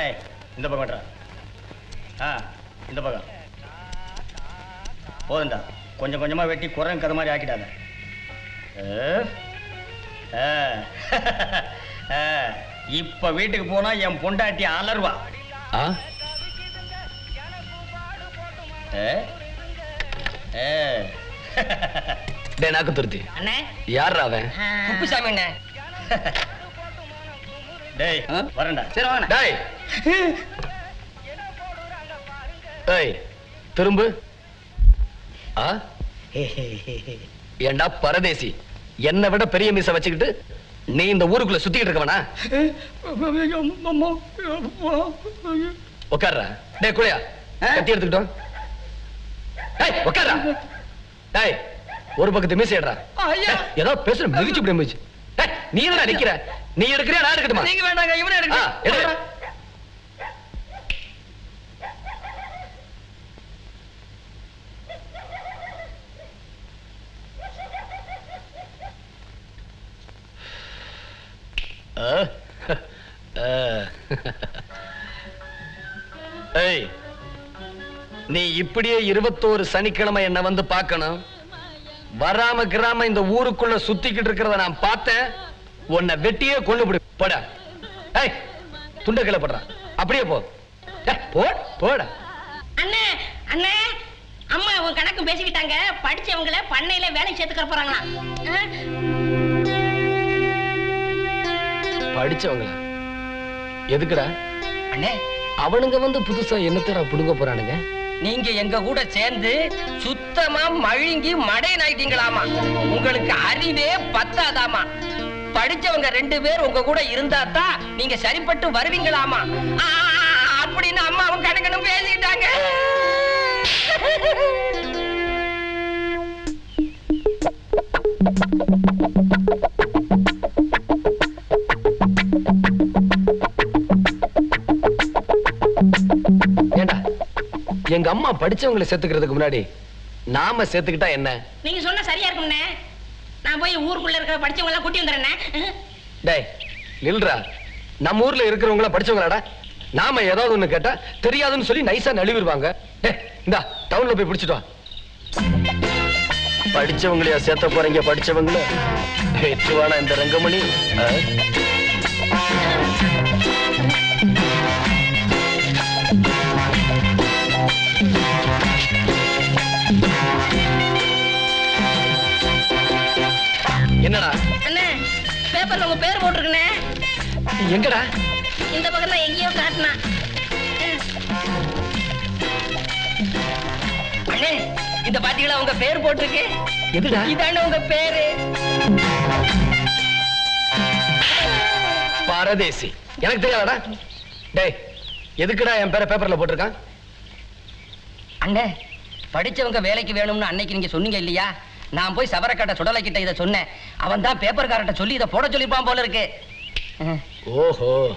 ஏய் இந்த பக்கம் வெட்டுறா. ஆ இந்த பக்கம். போதுண்டா கொஞ்சம் கொஞ்சமா வெட்டி குரங்கு கதை மாதிரி ஆக்கிடாத. ஏ, ஆ, ஆ, இப்ப வீட்டுக்கு போனா என் பொண்டாட்டி அலர்வா ஆ? ஏ, ஏ. டே நாக்கு துருத்தி. அண்ணே. யார் அவன்? குப்புசாமி அண்ணே. டேய் ஆ? வரேன்டா. சரி வாங்க டேய் திரும்பு. ஆ? ஏண்டா பரதேசி? என்னை விட பெரிய மீச வச்சுக்கிட்டு நீ இந்த ஊருக்குள்ள சுத்திக்கிட்டு இருக்கவனா? உட்கார்றா டேய் குளியா கத்தி எடுத்துக்கிட்டோம் உட்கார்றா டேய் ஒரு பக்கத்து மீசை. டேய், ஏதோ பேசுற மிதிச்சு இப்படி மிதிச்சு நீ என்னடா நிக்கிற? நீ எடுக்கிறியா நான் எடுக்கட்டுமா? நீங்க வேண்டாங்க இவனே ஆ, எடு. எடுங்க ஆ? ஆ. ஏய் நீ இப்படியே இருபத்தோரு சனிக்கிழமை என்ன வந்து பார்க்கணும். வராம கிராம இந்த ஊருக்குள்ள சுத்திக்கிட்டு இருக்கிறத நான் பார்த்தேன். உன்னை வெட்டியே கொண்டு போடு. போடா. ஏய் துண்ட கிளப்படுறான் அப்படியே போ. போ போடா. அண்ணே அண்ணே அம்மா உன் கணக்கு பேசிக்கிட்டாங்க. படிச்சவங்கள பண்ணையில வேலை சேர்த்துக்கிற போறாங்களா படிச்சவங்களா. எதுக்குடா? அண்ணே அவனுங்க வந்து புதுசா என்னத்தடா புடுங்க போறானுங்க? நீங்க எங்க கூட சேர்ந்து சுத்தமா மழுங்கி மடையன் ஆயிட்டீங்களாமா? உங்களுக்கு அறிவே பத்தாதாமா? படிச்சவங்க ரெண்டு பேர் உங்க கூட இருந்தா தான் நீங்க சரிப்பட்டு வருவீங்களாமா? ஆ, அப்படின்னு அம்மாவும் கணக்கனும் பேசிக்கிட்டாங்க எங்க அம்மா படிச்சவங்களை சேர்த்துக்கிறதுக்கு முன்னாடி நாம சேர்த்துக்கிட்டா என்ன? நீங்க சொன்னா சரியா இருக்கும்ண்ணே நான் போய் ஊருக்குள்ள இருக்கிற படிச்சவங்க எல்லாம் கூட்டி வந்துடுறேண்ணே டேய் நில்றா. நம்ம ஊர்ல இருக்கிறவங்கள படிச்சவங்களாடா. நாம ஏதாவது ஒண்ணு கேட்டா தெரியாதுன்னு சொல்லி நைஸா நழுவிடுவாங்க. இந்தா டவுன்ல போய் பிடிச்சிட்டு வா. படிச்சவங்களையா சேர்த்த போறீங்க படிச்சவங்கள? வெற்றுவானா இந்த ரங்கமணி என்னடா? அண்ணே பேப்பர்ல உங்க பேர் போட்டிருக்குண்ணே. எங்கடா? இந்த பக்கம் தான் எங்கேயோ காட்டினா. அண்ணே இந்த பாத்தீங்களா? உங்க பேர் போட்டிருக்கு. எதுடா? இதானே உங்க பேரு. பாரதேசி. எனக்கு தெரியாதடா. டேய் எதுக்குடா என் பேரை பேப்பர்ல போட்டிருக்கான்? அண்ணே படிச்சவங்க வேலைக்கு வேணும்னு அன்னைக்கு நீங்க சொன்னீங்க இல்லையா? நான் போய் சவரக்கட்ட சுடலை கிட்ட இதை சொன்னேன். அவன் தான் பேப்பர்காரட்ட சொல்லி இதை போட சொல்லிப்பான் போல இருக்கு. ஓஹோ.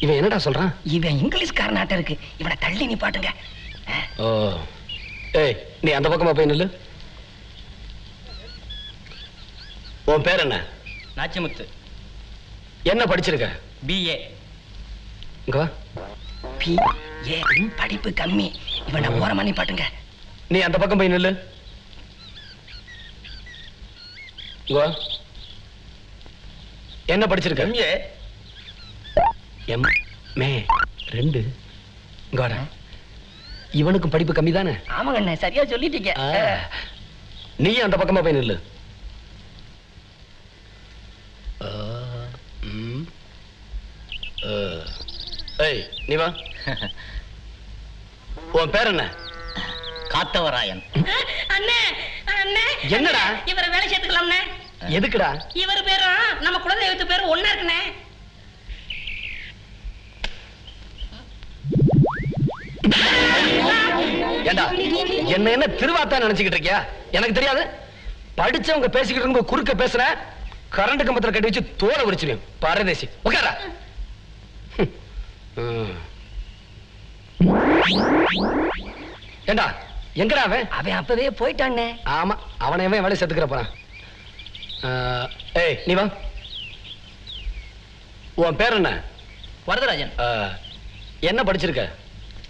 இவன் என்னடா சொல்றான்? இவன் இங்கிலீஷ்காரனாட்ட இருக்கு. இவனை தள்ளி நிப்பாட்டுங்க ஓ. ஏய் நீ அந்த பக்கமா போய் நில்லு. உன் பேர் என்ன? நாச்சிமுத்து. என்ன படிச்சிருக்க? பிஏ இங்க வா. பி ஏ படிப்பு கம்மி. இவனை ஓரமா நிப்பாட்டுங்க நீ அந்த பக்கம் போய் நில்லு. இங்க வா. என்ன படிச்சிருக்க? எம்ஏ எம் மே ரெண்டு. வாடா இவனுக்கும் படிப்பு கம்மி தானே ஆமாங்க அண்ணே சரியா சொல்லிட்டீங்க. நீ அந்த பக்கமா போய் நில்லு. ஏய் நீ வா. உன் பேர் என்ன? காத்தவராயன். அண்ணே அண்ணே. என்னடா? இவரை வேலை சேர்த்துக்கலாம்ண்ணே எதுக்குடா? இவர் பேரும் நம்ம குலதெய்வத்து பேரும் ஒண்ணா இருக்குண்ணே. ஏண்டா என்ன என்ன திருவாத்தா நினைச்சுக்கிட்டு இருக்கியா? எனக்கு தெரியாது. படிச்சவங்க பேசிக்கிட்டு இருக்கும் குறுக்க பேசுன கரண்ட் கம்பத்துல கட்டி வச்சு தோலை உரிச்சிருவேன். பரதேசி. உட்காரா ஏண்டா எங்கடா அவன்? அவன் அப்பவே போயிட்டானே. ஆமா அவனை எவன் வேலை செத்துக்கிற போறான். ஏய் நீ வா. உன் பேர் என்ன? வரதராஜன். என்ன படிச்சிருக்க?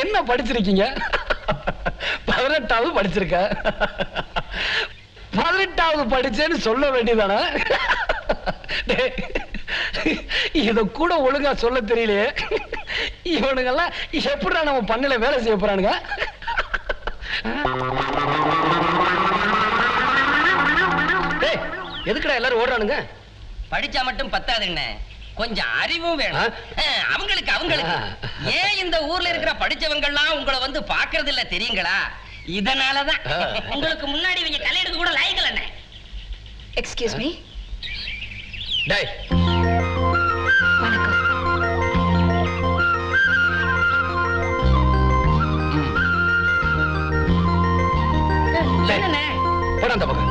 என்ன படிச்சிருக்கீங்க? பதினெட்டாவது படிச்சிருக்க. பதினெட்டாவது படிச்சேன்னு சொல்ல வேண்டியதானே? இத கூட ஒழுங்கா சொல்ல தெரியலையே. இவனுங்கெல்லாம் எப்படிடா நம்ம பண்ணல வேலை செய்ய போறானுங்க? எதுக்குடா எல்லாரும் ஓடுறானுங்க? படிச்சா மட்டும் பத்தாதுண்ணே கொஞ்சம் அறிவும் வேணும். அவங்களுக்கு அவங்களுக்கு. ஏன் இந்த ஊர்ல இருக்கிற படிச்சவங்க எல்லாம் உங்களை வந்து பாக்குறது இல்ல தெரியுங்களா? இதனாலதான். உங்களுக்கு முன்னாடி இவங்க கல்யாணத்துக்கு கூட லாய்க்கல அண்ணே எக்ஸ்கியூஸ் மீ. டேய். வணக்கம்? போடா அந்த பக்கம்.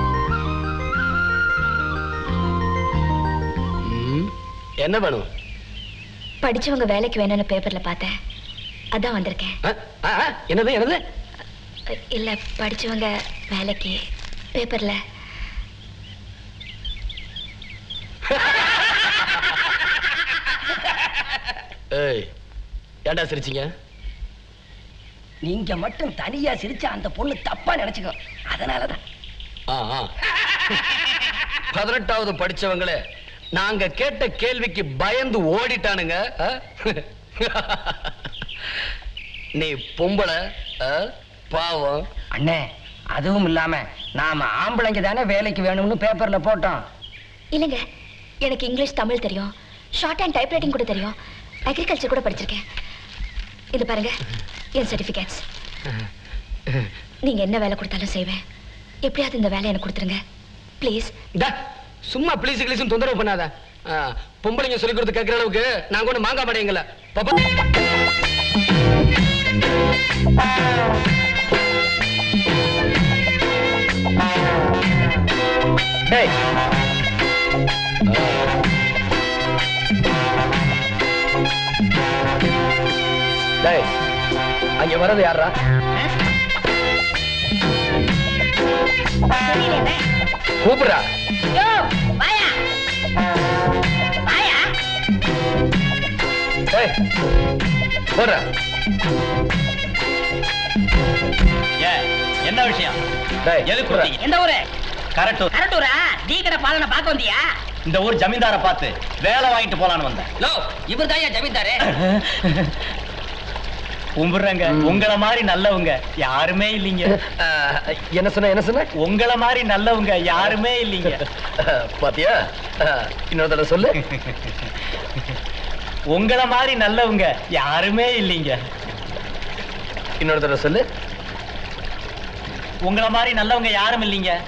என்ன வேணும்? படிச்சவங்க வேலைக்கு வேணும்னு பேப்பர்ல பார்த்தேன். அதான் வந்திருக்கேன். என்னது என்னது? இல்ல படிச்சவங்க வேலைக்கு பேப்பர்ல ஏய் ஏன்டா சிரிச்சீங்க? நீங்க மட்டும் தனியா சிரிச்சா அந்த பொண்ணு தப்பா நினைச்சுக்கோ அதனாலதான். ஆ, ஆ. பதினெட்டாவது படிச்சவங்களே நாங்க கேட்ட கேள்விக்கு பயந்து ஓடிட்டானுங்க? நீ பொம்பளை ஆ? பாவம். அண்ணே அதுவும் இல்லாம நாம ஆம்பளைங்க தானே வேலைக்கு வேணும்னு பேப்பர்ல போட்டோம். இல்லைங்க எனக்கு இங்கிலீஷ் தமிழ் தெரியும். ஷார்ட் அண்ட் டைப்ரைட்டிங் கூட தெரியும். அக்ரிகல்ச்சர் கூட படிச்சிருக்கேன். இது பாருங்க என் சர்டிஃபிகேட்ஸ் நீங்க என்ன வேலை கொடுத்தாலும் செய்வேன். எப்படியாவது இந்த வேலையை எனக்கு கொடுத்துருங்க. ப்ளீஸ் டா, சும்மா ப்ளீஸ் கிளீஸும் தொந்தரவு பண்ணாத. ஆ, பொம்பளைங்க சொல்லி கொடுத்து கேட்கிற அளவுக்கு நாங்க ஒண்ணு மாங்கா மாட்டேங்கல பாப்பா. டேய். டேய் அங்க வர்றது யாரா கூப்பிடுறா. டேய் போடுறா. என்ன விஷயம்? எந்த ஊரு? கரெக்ட் கரட்டூரா? டீ கடை பாலனை பார்க்க வந்தியா? இந்த ஊர் ஜமீன்தாரை பார்த்து வேலை வாங்கிட்டு போலான்னு வந்தேன். லோ இவர் தான் ஜமீன்தாரு? கும்பிடுறேங்க. உங்களை மாதிரி நல்லவங்க யாருமே இல்லைங்க. என்ன? சொன்ன என்ன சொன்ன? உங்களை மாதிரி நல்லவங்க யாருமே இல்லைங்க. பாத்தியா? இன்னொரு தடவை சொல்லு. உங்களை மாதிரி நல்லவங்க யாருமே இல்லைங்க. இன்னொரு தடவை சொல்லு. உங்களை மாதிரி நல்லவங்க யாரும் இல்லைங்க.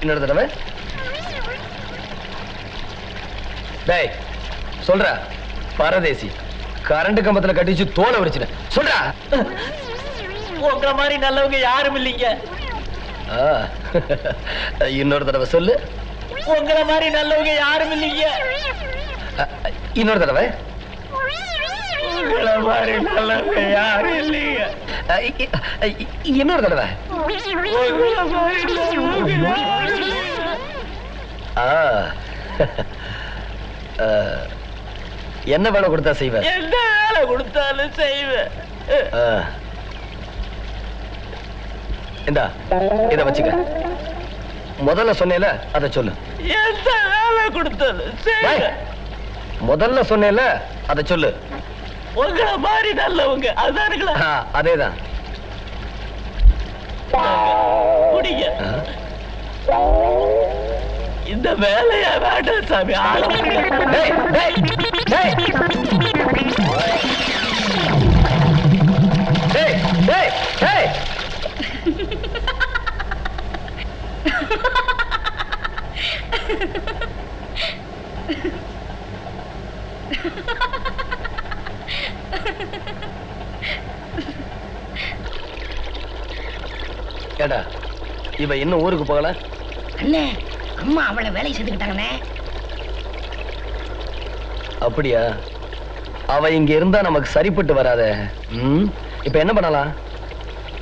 இன்னொரு தடவை. டேய் சொல்றா. பரதேசி. கரண்ட் கம்பத்துல கட்டிச்சு தோலை உரிச்சிட சொல்றா? உங்களை மாதிரி நல்லவங்க யாரும் இல்லைங்க. இன்னொரு தடவை சொல்லு. உங்களை மாதிரி நல்லவங்க யாரும் இல்லைங்க. இன்னொரு தடவை. உங்களை மாதிரி நல்லவங்க யாரும் இல்லைங்க. இன்னொரு தடவை. ஆ. என்ன வேலை கொடுத்தா செய்வ? என்ன வேலை கொடுத்தாலும் செய்வேன். இந்தா இத வச்சுக்க. முதல்ல சொன்னேல அத சொல்லு. எந்த வேலை கொடுத்தாலும் செய்வேன் முதல்ல சொன்னேல அத சொல்லு. உங்களை மாதிரி நல்லவங்க அதானுங்களா ஆ, அதேதான். குடிங்க. இந்த வேலையா வேண்டாம் சாமி ஏடா இவ இன்னும் ஊருக்கு போகல? அண்ணே அம்மா அவளை வேலையை செஞ்சுக்கிட்டாங்கண்ணே அப்படியா? அவ இங்க இருந்தா நமக்கு சரிப்பட்டு வராத. இப்ப என்ன பண்ணலாம்?